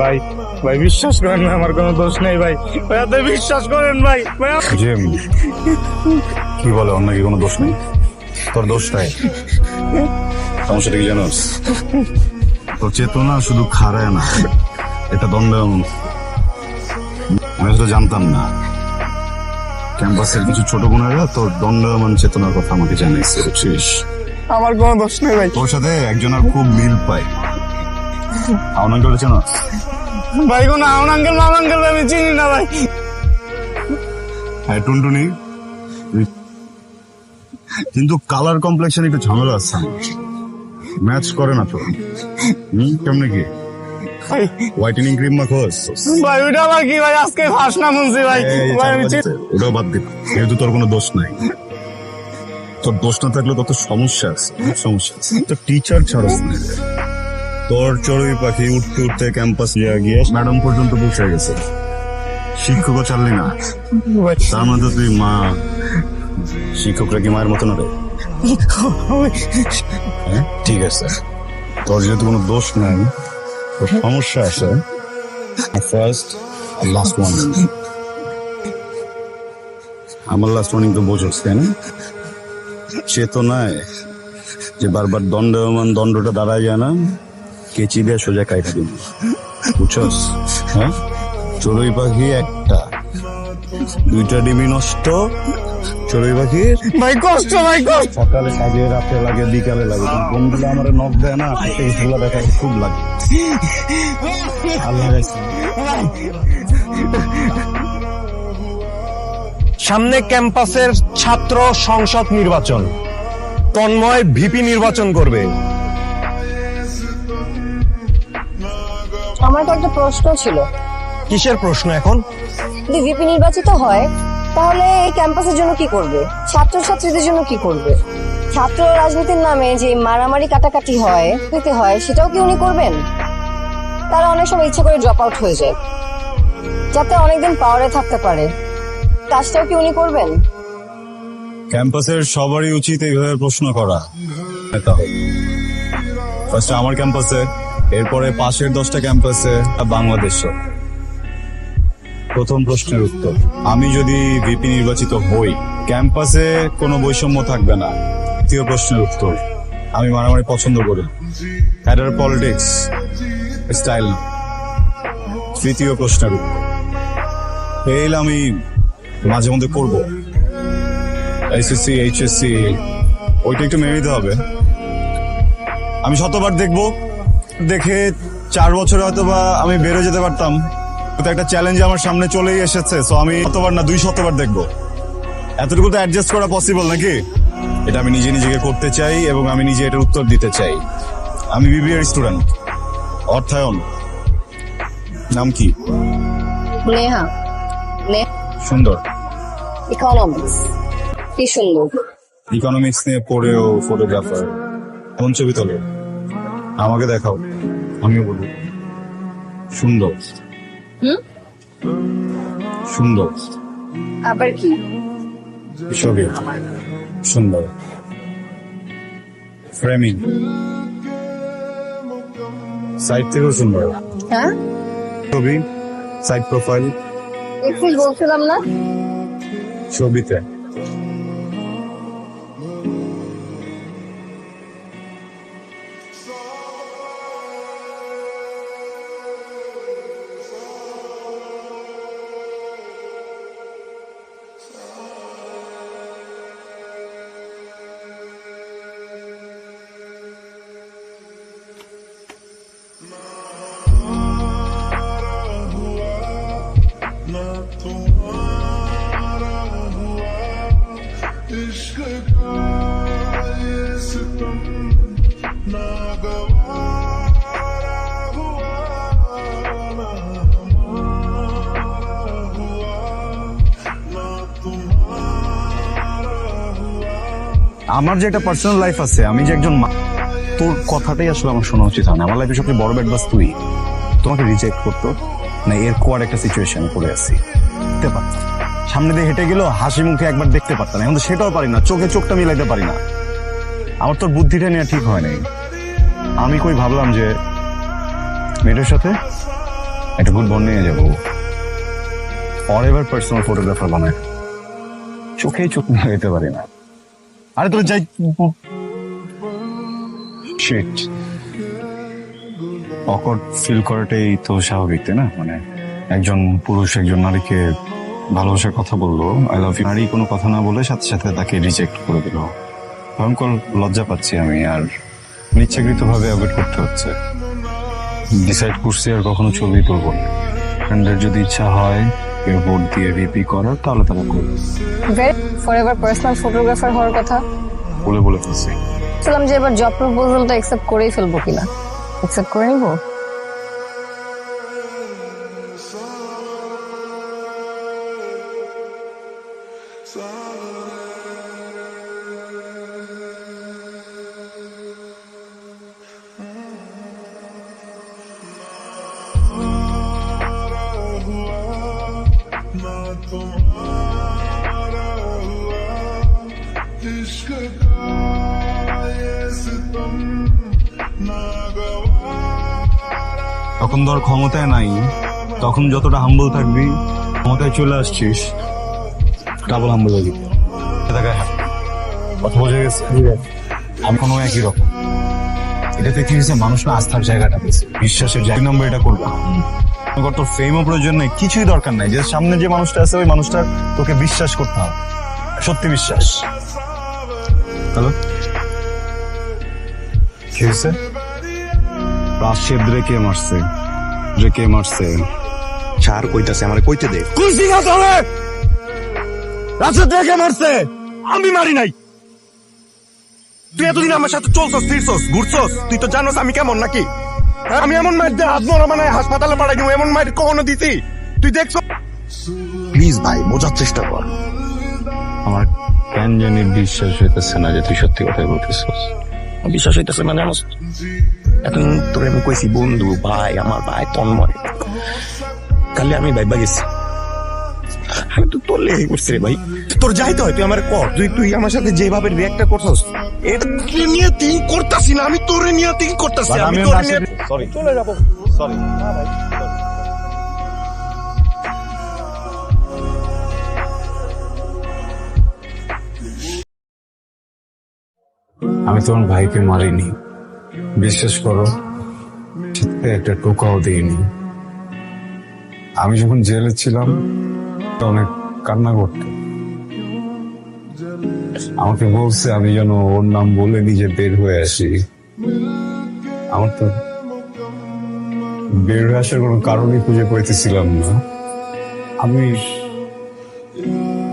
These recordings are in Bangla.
ভাই ভাই বিশ্বাস করেন না আমার কোনো দোষ নেই ভাই। ভাই আপনি বিশ্বাস করেন ভাই। যে কি বলে অন্য কি কোনো দোষ নেই? তোর দোষ নাই। সমস্যাটা কি জানোস? তোর চেতনা শুধু খারায় না এটা দণ্ডায়মন আমি আসলে জানতাম না। ক্যাম্পাসের কিছু ছোট বোনেরা তোর দণ্ডায়মান চেতনার কথা আমাকে জানিয়েছে বুঝছিস? আমার কোনো দোষ নেই ভাই। তোর সাথে একজনের খুব মিল পাই। আমার বলেছে না? ভাই কোনো আউন আঙ্কেল মাম আঙ্কেল আমি চিনি না ভাই। হ্যাঁ টুনটুনি। কিন্তু কালার কমপ্লেকশন একটু ঝামেলা আছে। ম্যাচ করে না তো। হুম কেমনে কি? হোয়াইটেনিং ক্রিম মাখোস ভাই ওইটা আবার কি ভাই? আজকে ফার্স্ট না শুনছি ভাই। ভাই ওটাও বাদ দিন যেহেতু তোর কোনো দোষ নাই। তোর দোষ না থাকলে তত সমস্যা আছে সমস্যা আছে। তো টিচার ছাড়স না। তোর চড়ুই পাখি উঠতে উঠতে ক্যাম্পাস গিয়ে গিয়ে ম্যাডাম পর্যন্ত বসে গেছে। শিক্ষকও ছাড়লি না। তার মধ্যে তুই মা। শিক্ষকরা কি মায়ের মতো না রে হ্যাঁ? ঠিক আছে। তোর যেহেতু কোনো দোষ নাই সমস্যা আছে। ফার্স্ট লাস্ট ওয়ান আমার লাস্ট ওয়ার্নিং তো বোঝোস তাই না? চেতনায় যে বারবার দণ্ডমান দণ্ডটা দাঁড়ায় যায় না, কেচি দিয়ে সোজা কাইটা দিন বুঝছস? হ্যাঁ? চড়ুই পাখি একটা দুইটা ডিমি নষ্ট। চড়ুই পাখির? ভাই কষ্ট ভাই কষ্ট। সকালে লাগে রাতে লাগে বিকালে লাগে। আমার নখ দেয় না দেখা খুব লাগে। আল্লাহ সামনে ক্যাম্পাসের ছাত্র সংসদ নির্বাচন। তন্ময় ভিপি নির্বাচন করবে। আমার তো একটা প্রশ্ন ছিল। কিসের প্রশ্ন এখন? যদি ভিপি নির্বাচিত হয়, তাহলে এই ক্যাম্পাসের জন্য কি করবে? ছাত্রছাত্রীদের জন্য কি করবে? ছাত্র রাজনীতির নামে যে মারামারি কাটাকাটি হয়, দিতে হয়, সেটাও কি উনি করবেন? তারা অনেক সময় ইচ্ছা করে ড্রপ আউট হয়ে যায়। যাতে অনেকদিন পাওয়ারে থাকতে পারে। কাজটাও কি উনি করবেন? ক্যাম্পাসের সবারই উচিত এইভাবে প্রশ্ন করা। ফার্স্ট আমার ক্যাম্পাসে, এরপরে পাশের দশটা ক্যাম্পাসে, বাংলাদেশে। প্রথম প্রশ্নের উত্তর। আমি যদি ভিপি নির্বাচিত হই, ক্যাম্পাসে কোনো বৈষম্য থাকবে না। দ্বিতীয় প্রশ্নের উত্তর। আমি মারামারি পছন্দ করি। এটার পলিটিক্স স্টাইল না। তৃতীয় প্রশ্নের উত্তর। ফেল আমি মাঝে মধ্যে করব। এসএসসি এইচএসসি ওইটা একটু মেনে নিতে হবে। আমি শতবার দেখব। দেখে চার বছরে হয়তো বা আমি বেরো যেতে পারতাম। কিন্তু একটা চ্যালেঞ্জ আমার সামনে চলেই এসেছে সো আমি শতবার না দুই শতবার দেখব। এতটুকু তো অ্যাডজাস্ট করা পসিবল নাকি? এটা আমি নিজে নিজেকে করতে চাই এবং আমি নিজে এটার উত্তর দিতে চাই। আমি বিবিএর স্টুডেন্ট অর্থায়ন। নাম কি? নেহা। সুন্দর। ইকোনমিক্স কি সুন্দর ইকোনমিক্স নিয়ে পড়েও ফটোগ্রাফার কোন ছবি তোলে? আমাকে দেখাও আমিও বলি সুন্দর। হুম? সুন্দর। আবার কি? ছবি সুন্দর। ফ্রেমিং। সাইড থেকেও সুন্দর। হ্যাঁ? ছবি সাইড প্রোফাইল। একটু বলছিলাম না? ছবিতে। আমার যে একটা পার্সোনাল লাইফ আছে, আমি যে একজন মা, তোর কথাটাই আসলে আমার শোনা উচিত হয় না। আমার লাইফে সবচেয়ে বড় ব্যাড বাস তুই। তোমাকে রিজেক্ট করতো না এর কোয়ার একটা সিচুয়েশন পড়ে আছি। বুঝতে পারতাম। সামনে দিয়ে হেঁটে গেলেও হাসি মুখে একবার দেখতে পারতাম। এখন তো সেটাও পারি না, চোখে চোখটা মিলাইতে পারি না। আমার তোর বুদ্ধিটা নেওয়া ঠিক হয় নাই। আমি কই ভাবলাম যে, মেয়েটার সাথে একটা গুড বন নিয়ে যাব। ফর এভার পার্সোনাল ফটোগ্রাফার বানায়। চোখেই চোখ মিলাইতে পারি না। আরে তোর যাই। শিট অকট ফিল করাটাই তো স্বাভাবিক, তাই না? মানে একজন পুরুষ, একজন নারীকে ভালোবাসার কথা বলল আই লাভ ইউ নারী কোনো কথা না বলে সাথে সাথে তাকে রিজেক্ট করে দিল। ভয়ঙ্কর লজ্জা পাচ্ছি আমি, আর ইচ্ছাকৃত ভাবে অ্যাভয়েড করতে হচ্ছে। ডিসাইড করছি আর কখনো ছবি তুলবো ফ্রেন্ডের যদি ইচ্ছা হয় কেউ ভোট দিয়ে ভিপি করার তাহলে তারা করবে। ফর এভার পার্সোনাল ফটোগ্রাফার হওয়ার কথা? বলে বলে ফেলছি। বলছিলাম যে এবার জব প্রপোজালটা অ্যাকসেপ্ট করেই ফেলব কিনা অ্যাকসেপ্ট করে নিবো? इश्क का ये सितम ना गवारा তখন ধর ক্ষমতায় নাই তখন যতটা হাম্বল থাকবি ক্ষমতায় চলে আসছিস ডাবল হাম্বল হয়ে যাবি দেখায় কথা বোঝা গেছে আমি কোনো একই রকম এটাতে কি হয়েছে মানুষ না আস্থার জায়গাটা পেয়েছে বিশ্বাসের জায়গা নম্বর এটা করবে তোর তোর ফেমও প্রয়োজন নেই কিছুই দরকার নাই যে সামনে যে মানুষটা আছে ওই মানুষটা তোকে বিশ্বাস করতে হবে সত্যি বিশ্বাস হ্যালো কি হয়েছে রাশিয়ার কে মারছে কে মারছে ছাড় কইতাছে আমার কইতে দে কুসি না চলে রাশিয়ার কে মারছে আমি মারি নাই তুই এতদিন আমার সাথে চলছস ফিরছস ঘুরছস তুই তো জানোস আমি কেমন নাকি আমি এমন মাইর দিয়ে হাত মরা মানে হাসপাতালে পাঠাই দিব এমন মাইর কখনো দিছি তুই দেখছ প্লিজ ভাই বোঝার চেষ্টা কর আমার কেন জানি বিশ্বাস হইতেছে না যে তুই সত্যি কথাই বলতেছিস? বিশ্বাস হইতেছে না জানোস? এখন তোরে আমি কইছি বন্ধু ভাই আমার ভাই তন্ময়। কালি আমি ভাইবা গেছি। আমি তো তোর লেগে করছি রে ভাই। তোর যাইতে হয় তুই আমার কর। তুই তুই আমার সাথে যেভাবে রিয়াক্টটা করছস এটা তুই নিয়ে তিন করতাছি না আমি তোরে নিয়ে তিন করতাছি আমি তোরে নিয়ে সরি চলে যাব। সরি আমি তোমার ভাইকে মারিনি। বিশ্বাস করো একটা টোকাও দিইনি। আমি যখন জেলে ছিলাম অনেক কান্না করত আমাকে বলছে, আমি যেন ওর নাম বলে নিজে বের হয়ে আসি। আমার তো বের হয়ে আসার কোনো কারণই খুঁজে পাইতেছিলাম না। আমি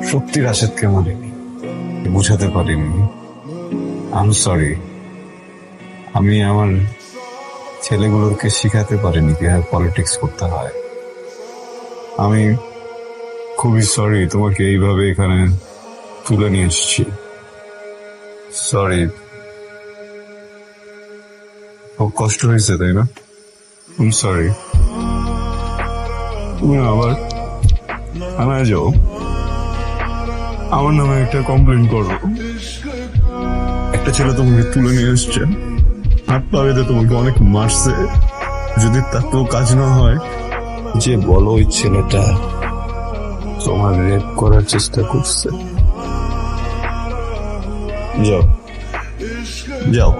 সত্যি রাশেদকে মারিনি, বুঝাতে পারিনি। আম সরি আমি আমার ছেলেগুলোকে শিখাতে পারিনি কীভাবে পলিটিক্স করতে হয়। আমি খুবই সরি তোমাকে এইভাবে এখানে তুলে নিয়ে এসেছি। সরি খুব কষ্ট হয়েছে, তাই না? সরি তুমি আবার থানায় যাও। আমার নামে একটা কমপ্লেন করো। একটা ছেলে তোমাকে তুলে নিয়ে এসছে। হাত পা বেঁধে তোমাকে অনেক মারছে। যদি তাতেও কাজ না হয় যে বলো ওই ছেলেটা তোমার রেপ করার চেষ্টা করছে। যাও। যাও।